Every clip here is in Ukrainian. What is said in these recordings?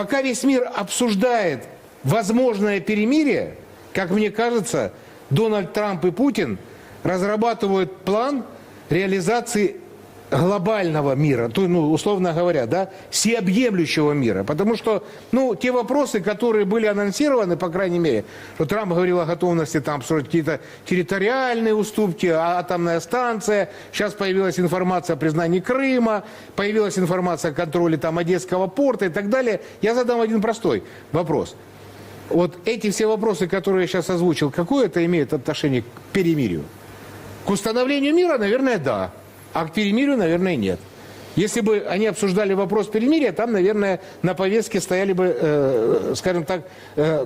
Пока весь мир обсуждает возможное перемирие, как мне кажется, Дональд Трамп и Путин разрабатывают план реализации глобального мира, то, ну, условно говоря, да, всеобъемлющего мира. Потому что, ну, те вопросы, которые были анонсированы, по крайней мере, что Трамп говорил о готовности там обсуждать какие-то территориальные уступки, а- атомная станция, сейчас появилась информация о признании Крыма, появилась информация о контроле там Одесского порта и так далее. Я задам один простой вопрос. Вот эти все вопросы, которые я сейчас озвучил, какое это имеет отношение к перемирию? К установлению мира, наверное, да. А к перемирию, наверное, нет. Если бы они обсуждали вопрос перемирия, там, наверное, на повестке стояли бы, э, скажем так, э,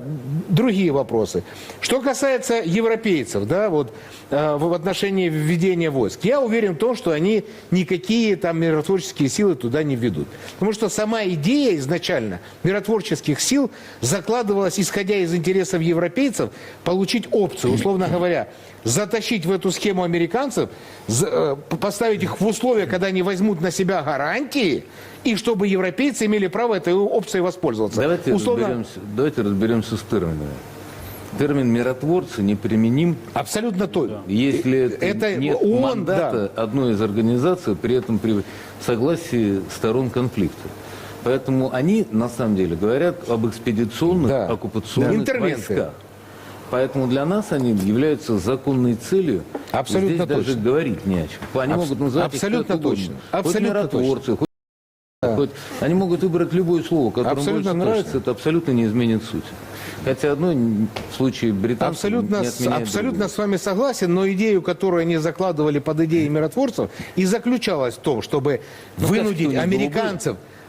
другие вопросы. Что касается европейцев, да, вот э, в отношении введения войск, я уверен в том, что они никакие там миротворческие силы туда не введут. Потому что сама идея изначально миротворческих сил закладывалась, исходя из интересов европейцев, получить опцию, условно говоря, затащить в эту схему американцев, э, поставить их в условия, когда они возьмут на себя гарантии, и чтобы европейцы имели право этой опцией воспользоваться. Давайте, Условно- разберемся, давайте разберемся с терминами. Термин миротворцы неприменим, Абсолютно то. если это, Это нет он, мандата одной из организаций, при этом при согласии сторон конфликта. Поэтому они, на самом деле, говорят об экспедиционных, Да. оккупационных Да. Войсках. Поэтому для нас они являются законной целью. Абсолютно Здесь даже точно. говорить не о чем. Они Абс- могут называть их абсолютно угодно. точно. Хоть Абсолютно миротворцы, хоть Хоть- Они могут выбрать любое слово, которое Абсолютно больше нравится, точно. это абсолютно не изменит суть. Хотя одно в случае британцев Абсолютно, не с- абсолютно другого. с вами согласен, но идею, которую они закладывали под идеей миротворцев, и заключалась в том, чтобы Ну, вынудить них было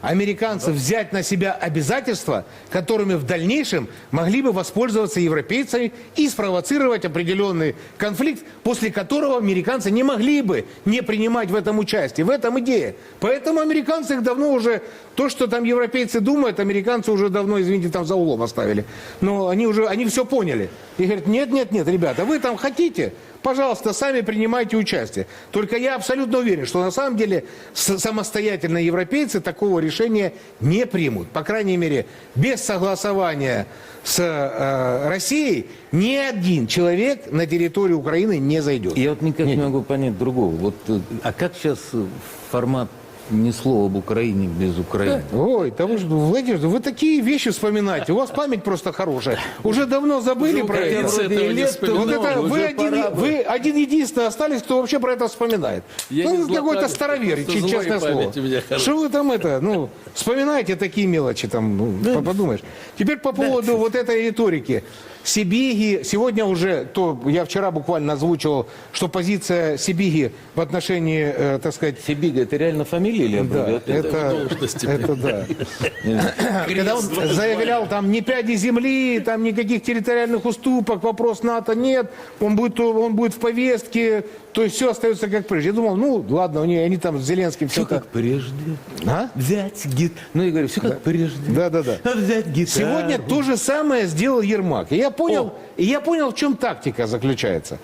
американцев, взять на себя обязательства, которыми в дальнейшем могли бы воспользоваться европейцы и спровоцировать определенный конфликт, после которого американцы не могли бы не принимать в этом участие. В этом идея. Поэтому американцы их давно уже, то, что там европейцы думают, американцы уже давно, извините, там за углом оставили. Но они уже, они все поняли. И говорят, нет, нет, нет, ребята, вы там хотите, пожалуйста, сами принимайте участие. Только я абсолютно уверен, что на самом деле с- самостоятельно европейцы такого решения не примут. По крайней мере, без согласования с э, Россией ни один человек на территорию Украины не зайдет. Я вот никак не могу понять другого. Вот, э, а как сейчас э, формат ни слова об Украине без Украины? Ой, да вы, же, Владимир, вы такие вещи вспоминаете. У вас память просто хорошая. Уже давно забыли про это. не Вот это вы, один, вы один единственный остались, кто вообще про это вспоминает. Я ну, злопамятный, какой-то старовер, честное слово. Что вы там это, ну, вспоминаете такие мелочи, там, ну, подумаешь. Теперь по поводу вот этой риторики. Сибиги, сегодня уже, то я вчера буквально озвучивал, что позиция Сибиги в отношении, э, так сказать, Сибига это реально фамилия или да, аббревиатура? это, должности. это да. Когда он заявлял, там, ни пяди земли, там, никаких территориальных уступок, вопрос НАТО нет, он будет, он будет в повестке, то есть все остается как прежде. Я думал, ну, ладно, они, они там с Зеленским все как прежде. А? Взять гит. Ну, я говорю, все как прежде. Да, да, да. Взять гитару. Сегодня то же самое сделал Ермак. И я понял, и я понял, в чем тактика заключается.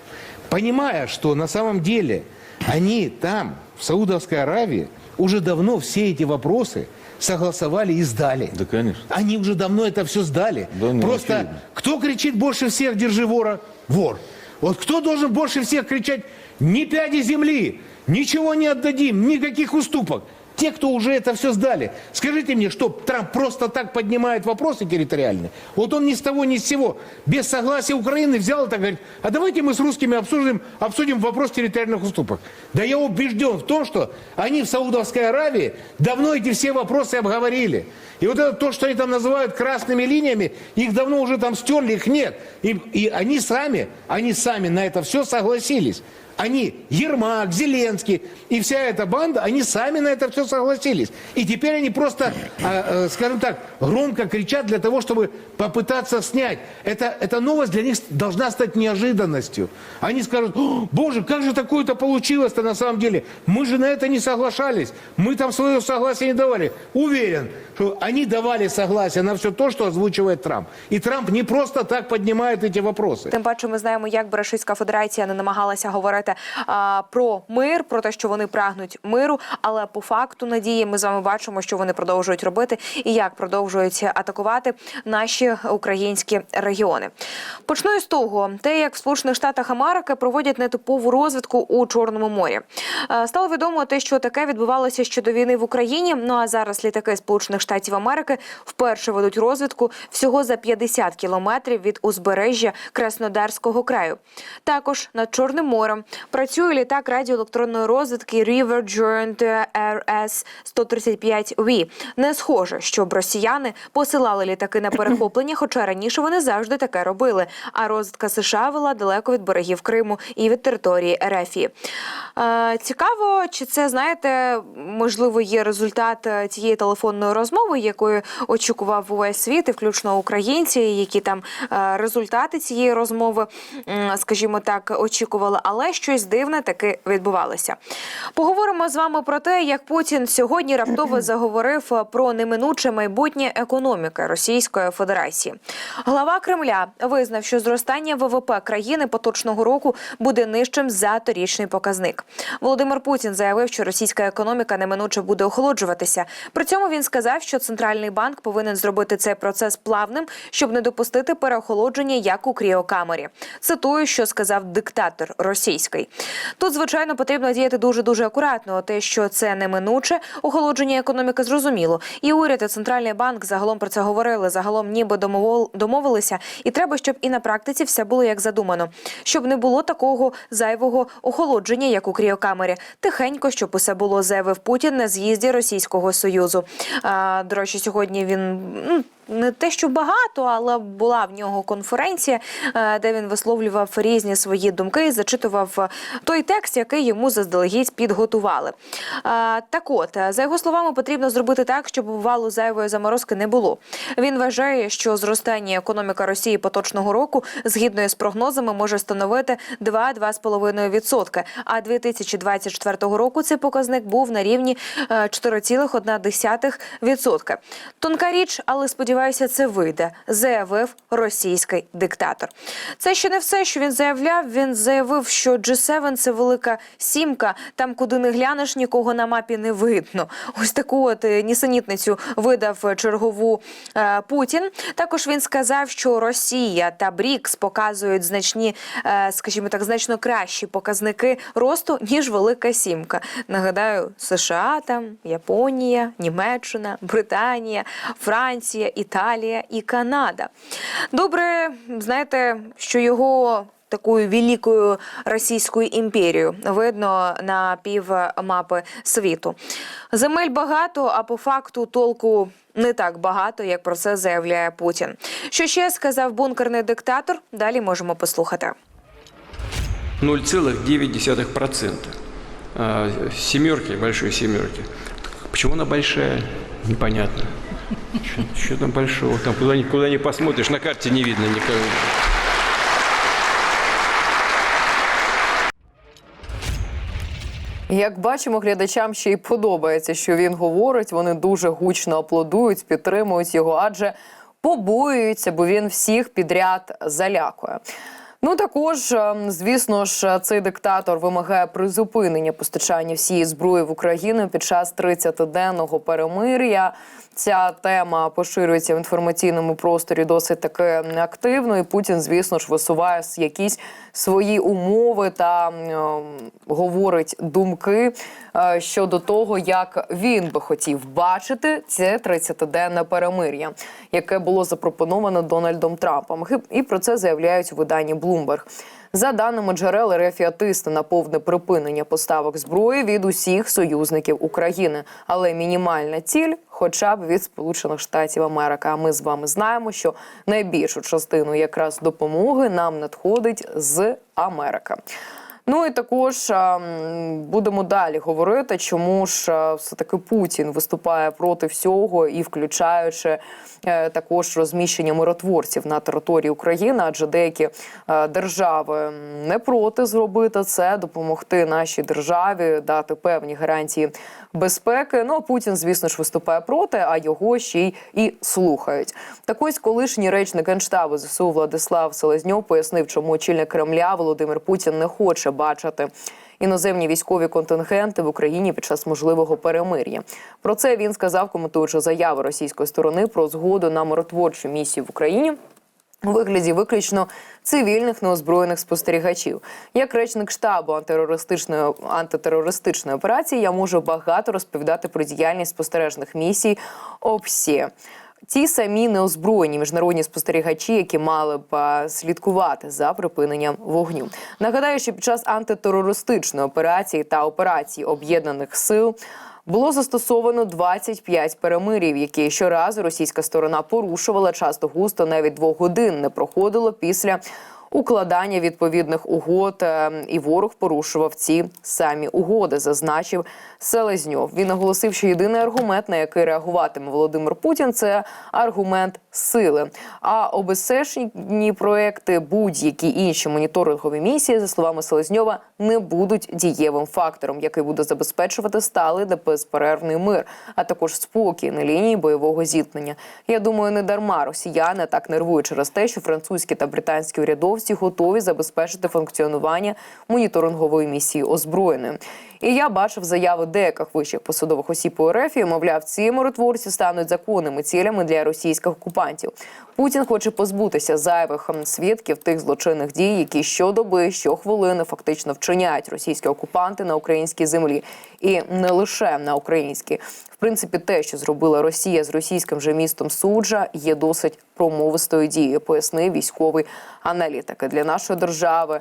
Понимая, что на самом деле они там, в Саудовской Аравии, уже давно все эти вопросы согласовали и сдали. Да, конечно. Они уже давно это все сдали. Да, ну, Просто очевидно. кто кричит больше всех «держи вора»? Вор. Вот кто должен больше всех кричать «ни пяди земли», «ничего не отдадим», «никаких уступок»? Те, кто уже это все сдали. Скажите мне, что Трамп просто так поднимает вопросы территориальные? Вот он ни с того, ни с сего, без согласия Украины взял это, говорит, а давайте мы с русскими обсудим, обсудим вопрос территориальных уступок. Да я убежден в том, что они в Саудовской Аравии давно эти все вопросы обговорили. И вот это то, что они там называют красными линиями, их давно уже там стерли, их нет. И, и они сами, они сами на это все согласились. Они, Ермак, Зеленский и вся эта банда, они сами на это все согласились. И теперь они просто, а, э, скажем так, громко кричат для того, чтобы попытаться снять. Это, эта новость для них должна стать неожиданностью. Они скажут, «О, боже, как же такое-то получилось-то на самом деле? Мы же на это не соглашались. Мы там свое согласие не давали. Уверен, что они давали согласие на все то, что озвучивает Трамп. И Трамп не просто так поднимает эти вопросы. Тим паче, ми знаємо, як би Російська Федерація не намагалася говорити знаєте, а, про мир, про те, що вони прагнуть миру. Але по факту надії ми з вами бачимо, що вони продовжують робити і як продовжують атакувати наші українські регіони. Почну із того, те, як в Сполучених Штатах Америки проводять нетипову розвідку у Чорному морі. Е, Стало відомо те, що таке відбувалося ще до війни в Україні. Ну а зараз літаки Сполучених Штатів Америки вперше ведуть розвідку всього за 50 кілометрів від узбережжя Краснодарського краю. Також над Чорним морем працює літак радіоелектронної розвідки River Joint RS 135 v Не схоже, щоб росіяни посилали літаки на перехоплення, хоча раніше вони завжди таке робили. А розвідка США вела далеко від берегів Криму і від території Ерефії. Е, цікаво, чи це знаєте, можливо, є результат е, цієї телефонної розмови, якою очікував увесь світ, і включно українці, які там е, результати цієї розмови, скажімо так, очікували, але щось дивне таки відбувалося. Поговоримо з вами про те, як Путін сьогодні раптово заговорив про неминуче майбутнє економіки Російської Федерації. Глава Кремля визнав, що зростання ВВП країни поточного року буде нижчим за торічний показник. Володимир Путін заявив, що російська економіка неминуче буде охолоджуватися. При цьому він сказав, що центральний банк повинен зробити цей процес плавним, щоб не допустити переохолодження як у кріокамері. Цитую, що сказав диктатор російський. Тут, звичайно, потрібно діяти дуже дуже акуратно. Те, що це неминуче, охолодження економіки зрозуміло. І уряд і центральний банк загалом про це говорили. Загалом, ніби домовилися, і треба, щоб і на практиці все було як задумано, щоб не було такого зайвого охолодження, як у кріокамері. Тихенько, щоб усе було, заявив Путін на з'їзді Російського Союзу. А, до речі, сьогодні він. Не те, що багато, але була в нього конференція, е, де він висловлював різні свої думки і зачитував е, той текст, який йому заздалегідь підготували. Е, Так от, за його словами, потрібно зробити так, щоб валу зайвої заморозки не було. Він вважає, що зростання економіки Росії поточного року, згідно з прогнозами, може становити 2-2,5%. А 2024 року цей показник був на рівні е, 4,1%. Тонка річ, але сподіваюся, це вийде, заявив російський диктатор. Це ще не все, що він заявляв. Він заявив, що G7 – це велика сімка. Там, куди не глянеш, нікого на мапі не видно. Ось таку от е, нісенітницю видав чергову е, Путін. Також він сказав, що Росія та БРІКС показують значні, е, скажімо так, значно кращі показники росту ніж Велика Сімка. Нагадаю, США там, Японія, Німеччина, Британія, Франція, Італія і Канада. Добре, знаєте, що його. Такою великою російською імперією видно на пів мапи світу. Земель багато, а по факту толку не так багато, як про це заявляє Путін. Що ще сказав бункерний диктатор? Далі можемо послухати. 0,9%. А, Семерки, большой семерки. Почему она большая? Непонятно. Что там большого? Там куда ни, куда ни посмотришь, на карте не видно никого. Як бачимо, глядачам ще й подобається, що він говорить. Вони дуже гучно аплодують, підтримують його, адже побоюються, бо він всіх підряд залякує. Ну також, ем, звісно ж, цей диктатор вимагає призупинення постачання всієї зброї в Україну під час 30-денного перемир'я. Ця тема поширюється в інформаційному просторі досить таки активно. І Путін, звісно ж, висуває якісь свої умови та ем, говорить думки е, щодо того, як він би хотів бачити це 30-денне перемир'я, яке було запропоновано Дональдом Трампом. І про це заявляють у виданні Bloomberg. За даними джерел, рефіатисти на повне припинення поставок зброї від усіх союзників України, але мінімальна ціль, хоча б від Сполучених Штатів Америки. А ми з вами знаємо, що найбільшу частину якраз допомоги нам надходить з Америки. Ну і також будемо далі говорити, чому ж все-таки Путін виступає проти всього і включаючи е, також розміщення миротворців на території України, адже деякі е, держави не проти зробити це, допомогти нашій державі, дати певні гарантії безпеки. Ну а Путін, звісно ж, виступає проти, а його ще й і слухають. Так ось колишній речник генштабу ЗСУ Владислав Селезньов пояснив, чому очільник Кремля Володимир Путін не хоче бачити іноземні військові контингенти в Україні під час можливого перемир'я. Про це він сказав, коментуючи заяви російської сторони про згоду на миротворчу місію в Україні. У вигляді виключно цивільних неозброєних спостерігачів. Як речник штабу антитерористичної антитерористичної операції, я можу багато розповідати про діяльність спостережних місій ОПСІ. Ті самі неозброєні міжнародні спостерігачі, які мали б слідкувати за припиненням вогню. Нагадаю, що під час антитерористичної операції та операції об'єднаних сил було застосовано 25 перемирів, які щоразу російська сторона порушувала часто густо навіть двох годин не проходило після укладання відповідних угод. е, І ворог порушував ці самі угоди, зазначив Селезньов. Він наголосив, що єдиний аргумент, на який реагуватиме Володимир Путін, це аргумент сили. А обесешні проекти, будь-які інші моніторингові місії, за словами Селезньова, не будуть дієвим фактором, який буде забезпечувати сталий та безперервний мир, а також спокій на лінії бойового зіткнення. Я думаю, не дарма росіяни так нервують через те, що французькі та британські урядовці готові забезпечити функціонування моніторингової місії озброєною. І я бачив заяви деяких вищих посадових осіб у РФ, і, мовляв, ці миротворці стануть законними цілями для російських окупантів. Путін хоче позбутися зайвих свідків тих злочинних дій, які щодоби, щохвилини фактично вчиняють російські окупанти на українській землі, і не лише на українській. В принципі, те, що зробила Росія з російським же містом Суджа, є досить промовистою дією, пояснив військовий аналітик. Для нашої держави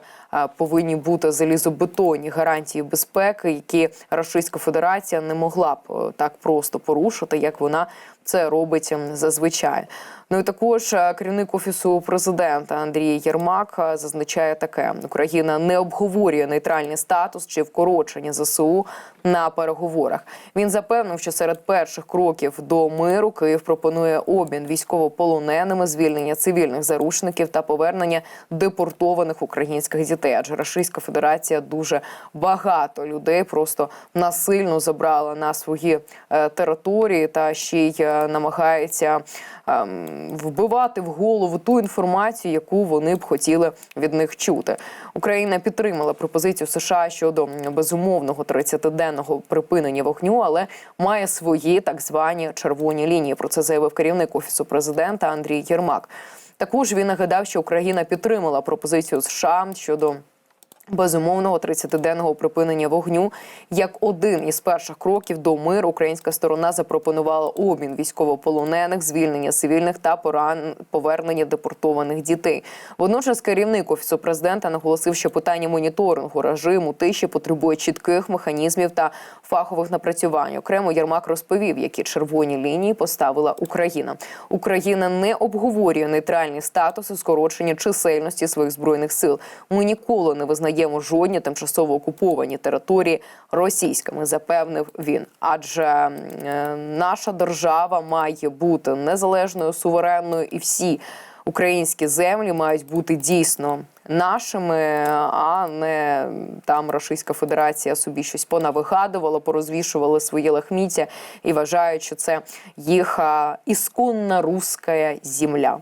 повинні бути залізобетонні гарантії безпеки, які Російська Федерація не могла б е, так просто порушити, як вона це робить зазвичай. Ну і також е, керівник офісу президента Андрій Єрмак е, зазначає таке: Україна не обговорює нейтральний статус чи вкорочення ЗСУ на переговорах. Він запевнив, що серед перших кроків до миру Київ пропонує обмін військовополоненими, звільнення цивільних заручників та повернення депортованих українських дітей. Адже Російська Федерація дуже багато людей просто насильно забрала на свої е, території та ще й намагається ем, вбивати в голову ту інформацію, яку вони б хотіли від них чути. Україна підтримала пропозицію США щодо безумовного 30-денного припинення вогню, але має свої так звані червоні лінії. Про це заявив керівник офісу президента Андрій Єрмак. Також він нагадав, що Україна підтримала пропозицію США щодо безумовного 30-денного припинення вогню. Як один із перших кроків до миру, українська сторона запропонувала обмін військовополонених, звільнення цивільних та поран... повернення депортованих дітей. Водночас керівник офісу президента наголосив, що питання моніторингу режиму тиші потребує чітких механізмів та фахових напрацювань. Окремо Єрмак розповів, які червоні лінії поставила Україна. Україна не обговорює нейтральний статус скорочення чисельності своїх збройних сил. Ми ніколи не визнаємо жодні тимчасово окуповані території російськими, запевнив він. Адже е, наша держава має бути незалежною, суверенною, і всі українські землі мають бути дійсно нашими, а не там Російська Федерація собі щось понавигадувала, порозвішувала свої лахміття і вважають, що це їх ісконна руська земля.